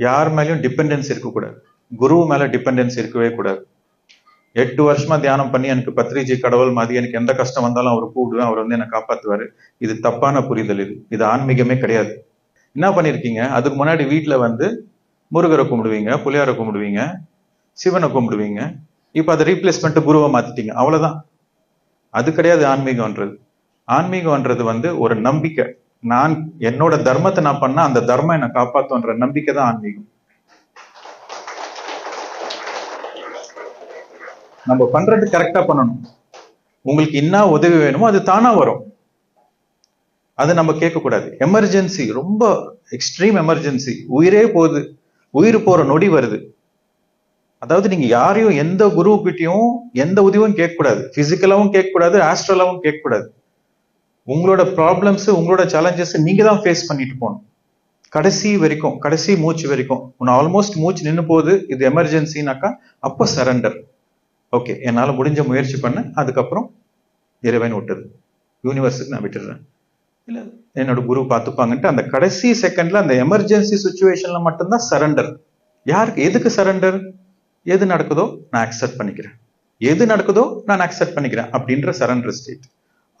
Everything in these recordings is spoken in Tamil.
யார் மேலேயும் டிபெண்டன்ஸ் இருக்கக்கூடாது. குரு மேல டிபெண்டன்ஸ் இருக்கவே கூடாது. எட்டு வருஷமா தியானம் பண்ணி எனக்கு பத்ரிஜி கடவுள் மாதிரி எனக்கு எந்த கஷ்டம் வந்தாலும் அவர் கூப்பிடுவேன் அவர் வந்து என்னை காப்பாத்துவாரு. இது தப்பான புரிதல் இது. இது ஆன்மீகமே கிடையாது. என்ன பண்ணிருக்கீங்க? அதுக்கு முன்னாடி வீட்டுல வந்து முருகரை கும்பிடுவீங்க புளியாரை கும்பிடுவீங்க சிவனை கும்பிடுவீங்க. இப்போ அதை ரீப்ளேஸ் பண்ணிட்டு குருவை மாத்திட்டீங்க. அவ்வளவுதான். அது கிடையாது ஆன்மீகம்ன்றது. ஆன்மீகம்ன்றது வந்து ஒரு நம்பிக்கை. நான் என்னோட தர்மத்தை நான் பண்ணா அந்த தர்மம் என்னை காப்பாத்துன்ற நம்பிக்கை தான் ஆன்மீகம். நம்ம பண்றது கரெக்டா பண்ணணும். உங்களுக்கு என்ன உதவி வேணுமோ அது தானா வரும். அது நம்ம கேட்கக்கூடாது. எமர்ஜென்சி ரொம்ப எக்ஸ்ட்ரீம் எமர்ஜென்சி உயிரே போகுது. உயிர் போற நொடி வருது. அதாவது நீங்க யாரையும் எந்த குருவுக்கிட்டையும் எந்த உதவியும் கேட்க கூடாது பிசிக்கலாவும் கேட்க கூடாது ஆஸ்ட்ரலாவும் கேட்கக்கூடாது. உங்களோட ப்ராப்ளம்ஸ் உங்களோட சேலஞ்சஸ் நீங்க தான் ஃபேஸ் பண்ணிட்டு போகணும். கடைசி வரைக்கும் கடைசி மூச்சு வரைக்கும் உன்னை ஆல்மோஸ்ட் மூச்சு நின்று போகுது இது எமர்ஜென்சினாக்கா அப்போ சரண்டர் ஓகே என்னால முடிஞ்ச முயற்சி பண்ண அதுக்கப்புறம் இறைவன் விட்டது யூனிவர்ஸுக்கு நான் விட்டுடுறேன் இல்ல என்னோட குரு பார்த்துப்பாங்கன்ட்டு அந்த கடைசி செகண்ட்ல அந்த எமர்ஜென்சி சுச்சுவேஷன்ல மட்டும்தான் சரண்டர் யாருக்கு எதுக்கு சரண்டர் எது நடக்குதோ நான் அக்செப்ட் பண்ணிக்கிறேன். எது நடக்குதோ நான் அக்செப்ட் பண்ணிக்கிறேன் அப்படின்ற சரண்டர் ஸ்டேட்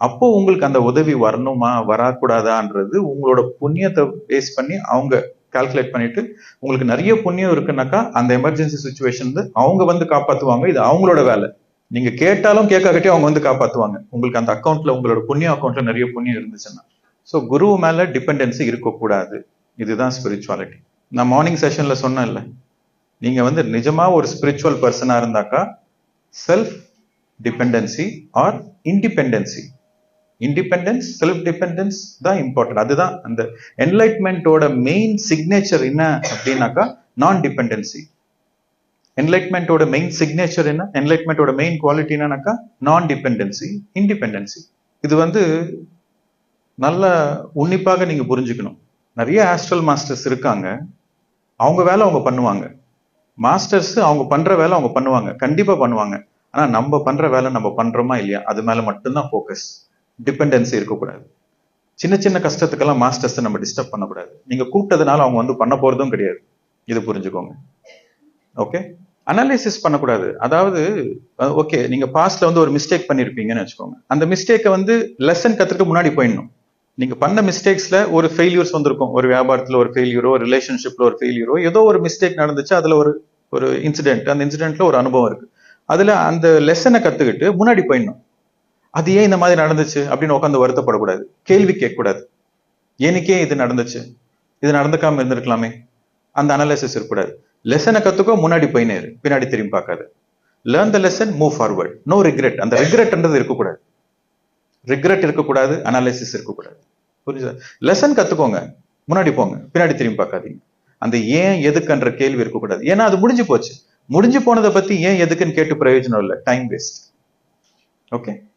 அப்போ உங்களுக்கு அந்த உதவி வரணுமா? வரக்கூடாதான்றது உங்களோட புண்ணியத்தை பேஸ் பண்ணி அவங்க கால்குலேட் பண்ணிட்டு உங்களுக்கு நிறைய புண்ணியம் இருக்குன்னாக்கா அந்த எமர்ஜென்சி சுச்சுவேஷன் அவங்க வந்து காப்பாத்துவாங்க. இது அவங்களோட வேலை. நீங்க கேட்டாலும் கேட்காகட்டே அவங்க வந்து காப்பாத்துவாங்க. உங்களுக்கு அந்த அக்கௌண்ட்ல உங்களோட புண்ணிய அக்கௌண்ட்ல நிறைய புண்ணியம் இருந்துச்சுன்னா. ஸோ குரு மேல டிபெண்டன்சி இருக்கக்கூடாது. இதுதான் ஸ்பிரிச்சுவாலிட்டி நான் மார்னிங் செஷன்ல சொன்னேன்ல நீங்க வந்து நிஜமா ஒரு ஸ்பிரிச்சுவல் பர்சனா இருந்தாக்கா self dependency or independency independence self dependence தான் இம்பார்ட்டன்ட் அதுதான் அந்த என்லைட்மெண்ட்டோட மெயின் சிக்னேச்சர் என்ன அப்படின்னாக்கா நான் டிபெண்டன்சி என்லைட்மெண்ட்டோட மெயின் சிக்னேச்சர் என்ன? என்லைட்மெண்ட்டோட மெயின் குவாலிட்டி என்னன்னாக்கா நான் டிபெண்டன்சி இண்டிபெண்டன்சி இது வந்து நல்ல உன்னிப்பாக நீங்க புரிஞ்சுக்கணும். நிறைய ஆஸ்ட்ரல் மாஸ்டர்ஸ் இருக்காங்க. அவங்க வேலை அவங்க பண்ணுவாங்க. மாஸ்டர்ஸ் அவங்க பண்ற வேலை அவங்க பண்ணுவாங்க. கண்டிப்பா பண்ணுவாங்க. ஆனா நம்ம பண்ற வேலை நம்ம பண்றோமா இல்லையா? அது மேல மட்டும்தான் ஃபோக்கஸ் டிபெண்டன்சி இருக்கக்கூடாது. சின்ன சின்ன கஷ்டத்துக்கெல்லாம் மாஸ்டர்ஸை நம்ம டிஸ்டர்ப் பண்ணக்கூடாது. நீங்க கூப்பிட்டதுனால அவங்க வந்து பண்ண போறதும் கிடையாது. இது புரிஞ்சுக்கோங்க. ஓகே அனாலிசிஸ் பண்ணக்கூடாது. அதாவது ஓகே நீங்க பாஸ்ட்ல வந்து ஒரு மிஸ்டேக் பண்ணிருப்பீங்கன்னு வச்சுக்கோங்க. அந்த மிஸ்டேக்கை வந்து லெசன் கத்துக்க முன்னாடி போயிடணும். நீங்க பண்ண மிஸ்டேக்ஸ்ல ஒரு ஃபெயிலியர்ஸ் வந்திருக்கும். ஒரு வியாபாரத்துல ஒரு ஃபெயிலியரோ ரிலேஷன்ஷிப்ல ஒரு ஃபெயிலியரோ ஏதோ ஒரு மிஸ்டேக் நடந்துச்சு அதுல ஒரு ஒரு இன்சிடென்ட் அந்த இன்சிடென்ட்ல ஒரு அனுபவம் இருக்கு. அதுல அந்த லெசனை கத்துக்கிட்டு முன்னாடி போயிடணும். அது ஏன் இந்த மாதிரி நடந்துச்சு அப்படின்னு உட்காந்து வருத்தப்படக்கூடாது. கேள்வி கேட்கக்கூடாது. எனக்கே இது நடந்துச்சு. இது நடந்துக்காம இருந்திருக்கலாமே. அந்த அனாலிசிஸ் இருக்கக்கூடாது. லெசனை கத்துக்கோ முன்னாடி போயினே நேரு. பின்னாடி திரும்பி பார்க்காது. Learn the lesson move forward no regret அந்த ரிக்ரெட்ன்றது இருக்கக்கூடாது. ரிக்ரெட் இருக்கக்கூடாது அனாலிசிஸ் இருக்கக்கூடாது. புரியுதா? லெசன் கத்துக்கோங்க. முன்னாடி போங்க. பின்னாடி திரும்பி பார்க்காதீங்க. அந்த ஏன் எதுக்குன்ற கேள்வி இருக்கக்கூடாது. ஏன்னா அது முடிஞ்சு போச்சு. முடிஞ்சு போனதை பத்தி ஏன் எதுக்குன்னு கேட்டு பிரயோஜனம் இல்லை. Time waste okay